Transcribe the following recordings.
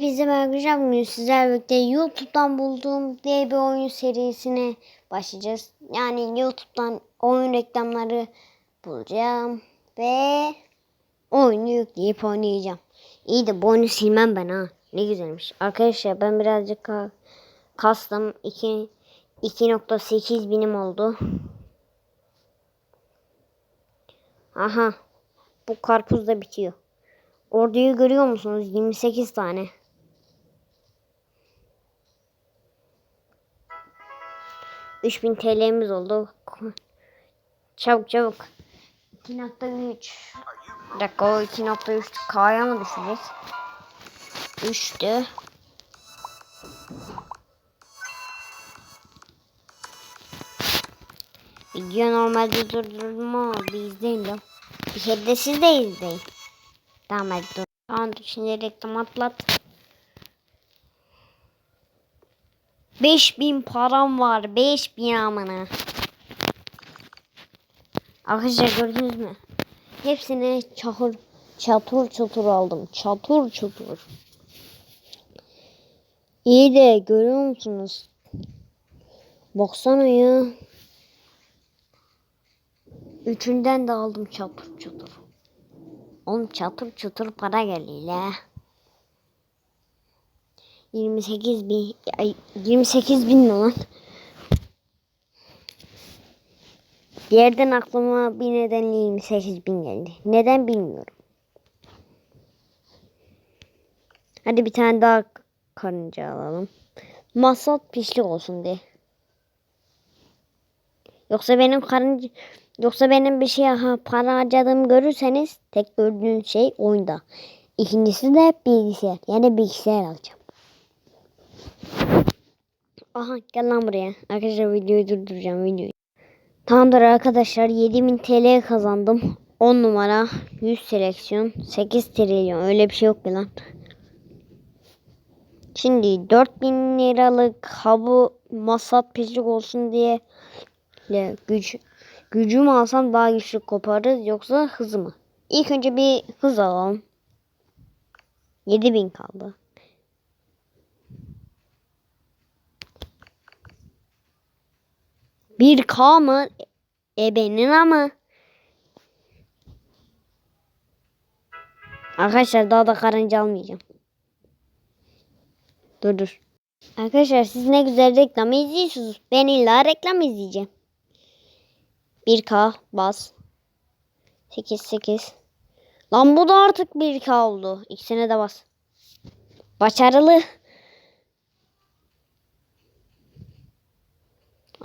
Bizim arkadaşlar bugün sizlerle YouTube'dan bulduğum diye bir oyun serisine başlayacağız. Yani YouTube'dan oyun reklamları bulacağım ve oyunu yükleyip oynayacağım. İyi de bu oyunu silmem ben ha. Ne güzelmiş. Arkadaşlar ben birazcık ka- kastım. 2 2.8 binim oldu. Aha. Bu karpuz da bitiyor. Orduyu görüyor musunuz? 28 tane. Üç bin TL'miz oldu. Çabuk çabuk. 2.3 Bir dakika o 2.3 K'ya mı düşecek? Düştü. Video normalde durdurma bir izleyin de. Bir kere de siz de izleyin. Tamam hadi dur. Tamam şimdi reklam atlat. 5000 param var. 5000 amına. Arkadaşlar gördünüz mü? Hepsini çahır çatır çatır aldım. Çatır çatır. İyi de görüyor musunuz? Baksana ya. Üçünden de aldım çatır çatır. Oğlum çatır çatır para la. 28 bin, ay, 28 bin mi lan? Bir yerden aklıma bir nedenle 28 bin geldi. Neden bilmiyorum. Hadi bir tane daha karınca alalım. Masat pişlik olsun diye. Yoksa benim karınca yoksa benim bir şey aha, para harcadığımı görürseniz tek gördüğünüz şey oyunda. İkincisi de bilgisayar. Yani bilgisayar alacağım. Aha gel lan buraya. Arkadaşlar videoyu durduracağım videoyu. Tamamdır arkadaşlar 7000 TL kazandım. 10 numara 100 seleksiyon 8 trilyon öyle bir şey yok ki lan. Şimdi 4000 liralık habu masat pislik olsun diye ile güç gücümü alsam daha güçlü koparız yoksa hızı mı? İlk önce bir hız alalım. 7000 kaldı. Bir K mı? Ebenin ama. Arkadaşlar daha da karınca almayacağım. Dur dur. Arkadaşlar siz ne güzel reklam izliyorsunuz. Ben illa reklam izleyeceğim. 1K bas. 8 8. Lan bu da artık 1K oldu. İkisine de bas. Başarılı.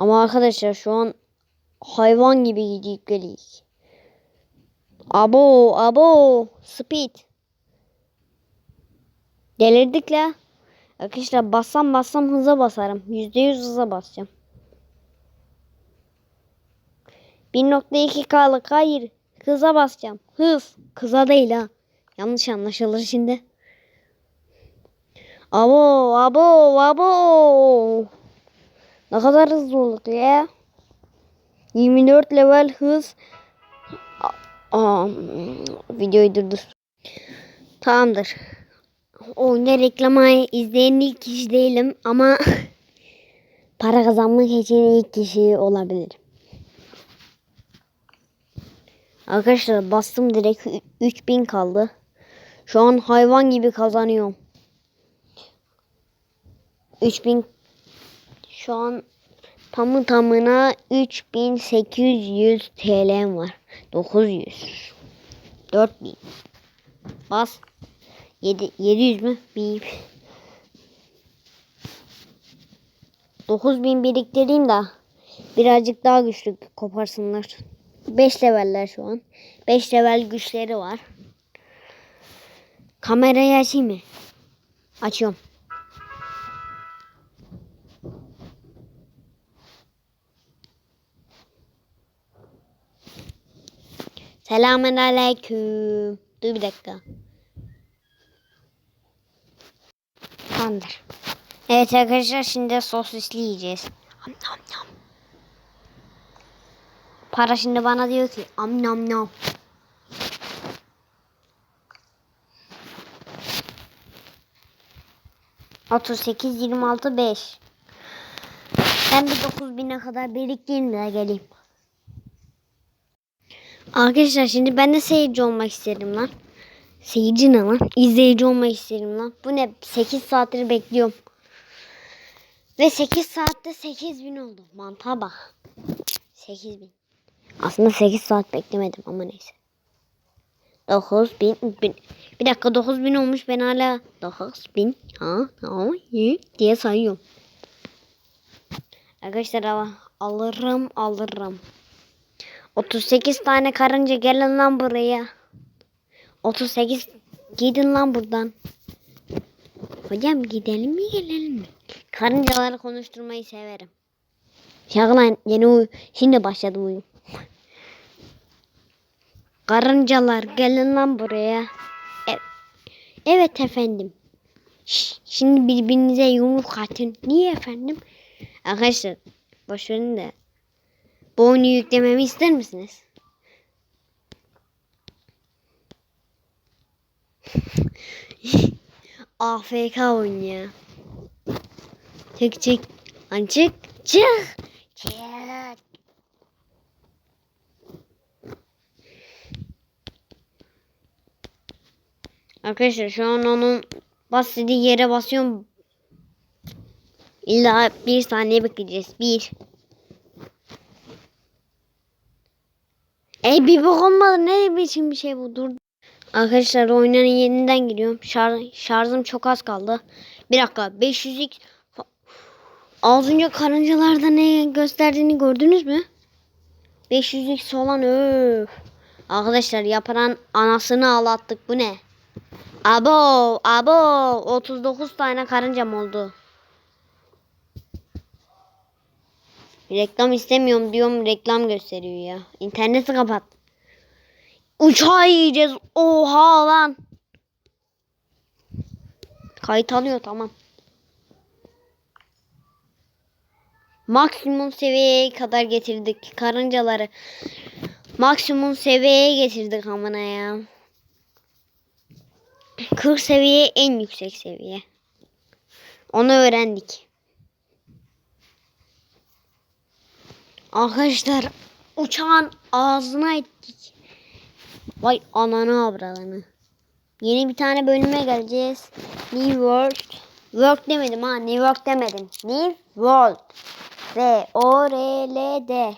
Ama arkadaşlar şu an hayvan gibi gidip geliyoruz. Abo abo speed. Delirdik la. Arkadaşlar bassam bassam hıza basarım. %100 hıza basacağım. 1.2K'lık hayır. Hıza basacağım. Hız. Kıza değil ha. Yanlış anlaşılır şimdi. Abo abo abo. Ne kadar hızlı olduk ya. 24 level hız. Aa, videoyu durdur. Tamamdır. Oyunda reklamayı izleyen ilk kişi değilim ama para kazanmak için ilk kişi olabilirim. Arkadaşlar bastım direkt 3000 kaldı. Şu an hayvan gibi kazanıyorum. 3000 şu an tamı tamına 3800 TL'm var. 900 4000 Bas 7 700 mü? Bir 9000 biriktireyim de birazcık daha güçlü koparsınlar. 5 leveller şu an. 5 level güçleri var. Kamerayı açayım mı? Açıyorum. Selamun aleyküm. Dur bir dakika. Tamamdır. Evet arkadaşlar şimdi sosisli yiyeceğiz. Am nam nam. Para şimdi bana diyor ki am nam nam. 38, 26, 5. Ben bir 9000'e kadar biriktireyim de geleyim. Arkadaşlar şimdi ben de seyirci olmak isterim lan. Seyirci ne lan? İzleyici olmak isterim lan. Bu ne? 8 saattir bekliyorum. Ve 8 saatte 8000 oldu. Mantığa bak. 8000. Aslında 8 saat beklemedim ama neyse. 9000 bin. Bir dakika 9000 olmuş ben hala 9000 ha ha iyi diye sayıyorum. Arkadaşlar alırım alırım. 38 tane karınca gelin lan buraya. 38 gidin lan buradan. Hocam gidelim mi gelelim mi? Karıncaları konuşturmayı severim. Şakalan yeni uyu. Şimdi başladım uyum. Karıncalar gelin lan buraya. E- evet efendim. Şimdi birbirinize yumruk atın. Niye efendim? Arkadaşlar boş verin de. Bu oyunu yüklememi ister misiniz? AFK oyun ya. Çık çık. Lan çık. Çık. Çık. Arkadaşlar şu an onun bas dediği yere basıyorum. İlla bir saniye bekleyeceğiz. Bir. Bir bok olmadı. Ne biçim bir şey bu? Dur. Arkadaşlar oyunun yeniden giriyorum. Şar şarjım çok az kaldı. Bir dakika. 500'lik Az önce karıncalarda ne gösterdiğini gördünüz mü? 500'lik olan öf. Arkadaşlar yaparan anasını ağlattık. Bu ne? Abo, abo 39 tane karıncam oldu. Reklam istemiyorum diyorum reklam gösteriyor ya. İnterneti kapat. Uçağı yiyeceğiz. Oha lan. Kayıt alıyor tamam. Maksimum seviyeye kadar getirdik karıncaları. Maksimum seviyeye getirdik amına ya. 40 seviye en yüksek seviye. Onu öğrendik. Arkadaşlar uçağın ağzına ettik. Vay ananı avradını. Yeni bir tane bölüme geleceğiz. New World. World demedim ha. New World demedim. New World. V O R L D.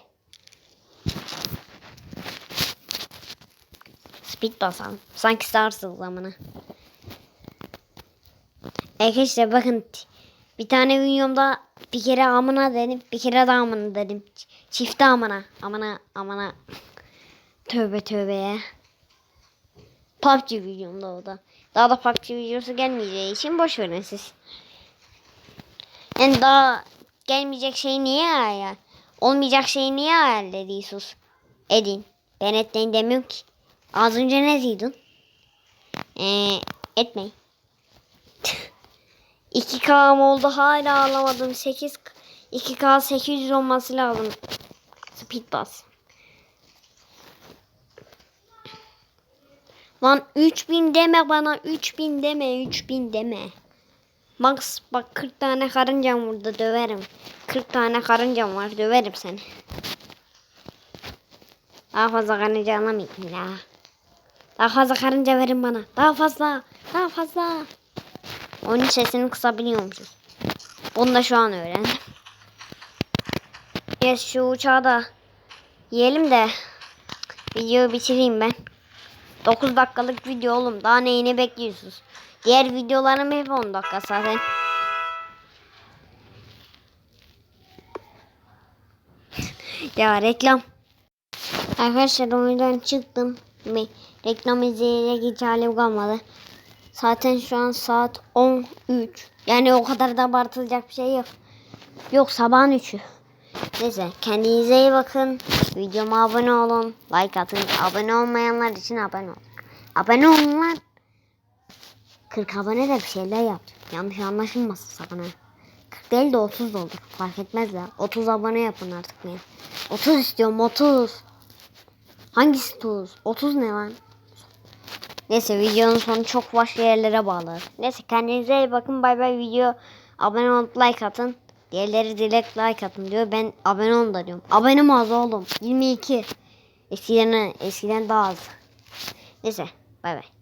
Speed basalım. Sanki Stars'ız zamanı. Arkadaşlar bakın bir tane videomda bir kere amına dedim bir kere de amına dedim. Çifte amına amına amına. Tövbe tövbe ya. PUBG videomda o da. Daha da PUBG videosu gelmeyeceği için boş verin siz. Yani daha gelmeyecek şey niye hayal? Olmayacak şeyi niye hayallediyorsunuz? Edin. Ben etmeyin demiyorum ki. Az önce ne diyordun? Ee, etmeyin. 2K'm oldu hala alamadım. 8 2K 800 olması lazım. Speed bas. Lan 3000 deme bana 3000 deme 3000 deme. Max bak 40 tane karıncam burada döverim. 40 tane karıncam var döverim seni. Daha fazla karınca alamayayım ya. Daha fazla karınca verin bana. Daha fazla. Daha fazla. Onun sesini kısabiliyormuşuz. Bunu da şu an öğrendim. Ya şu uçağı da yiyelim de videoyu bitireyim ben. 9 dakikalık video oğlum. Daha neyini bekliyorsunuz? Diğer videolarım hep 10 dakika zaten. ya reklam. Arkadaşlar oyundan çıktım. Reklam izleyecek hiç halim kalmadı. Zaten şu an saat 13. Yani o kadar da abartılacak bir şey yok. Yok sabahın 3'ü. Neyse kendinize iyi bakın. Videoma abone olun. Like atın. Abone olmayanlar için abone olun. Abone olun lan. 40 abone de bir şeyler yap. Yanlış anlaşılmasın ha. 40 değil de 30 da olur. Fark etmez ya. 30 abone yapın artık ya. 30 istiyorum 30. Hangisi 30? 30 ne lan? Neyse videonun sonu çok başka yerlere bağlı. Neyse kendinize iyi bakın. Bay bay video. Abone olup like atın. Diğerleri direkt like atın diyor. Ben abone olun da diyorum. Abonem az oğlum. 22. Eskiden, eskiden daha az. Neyse bay bay.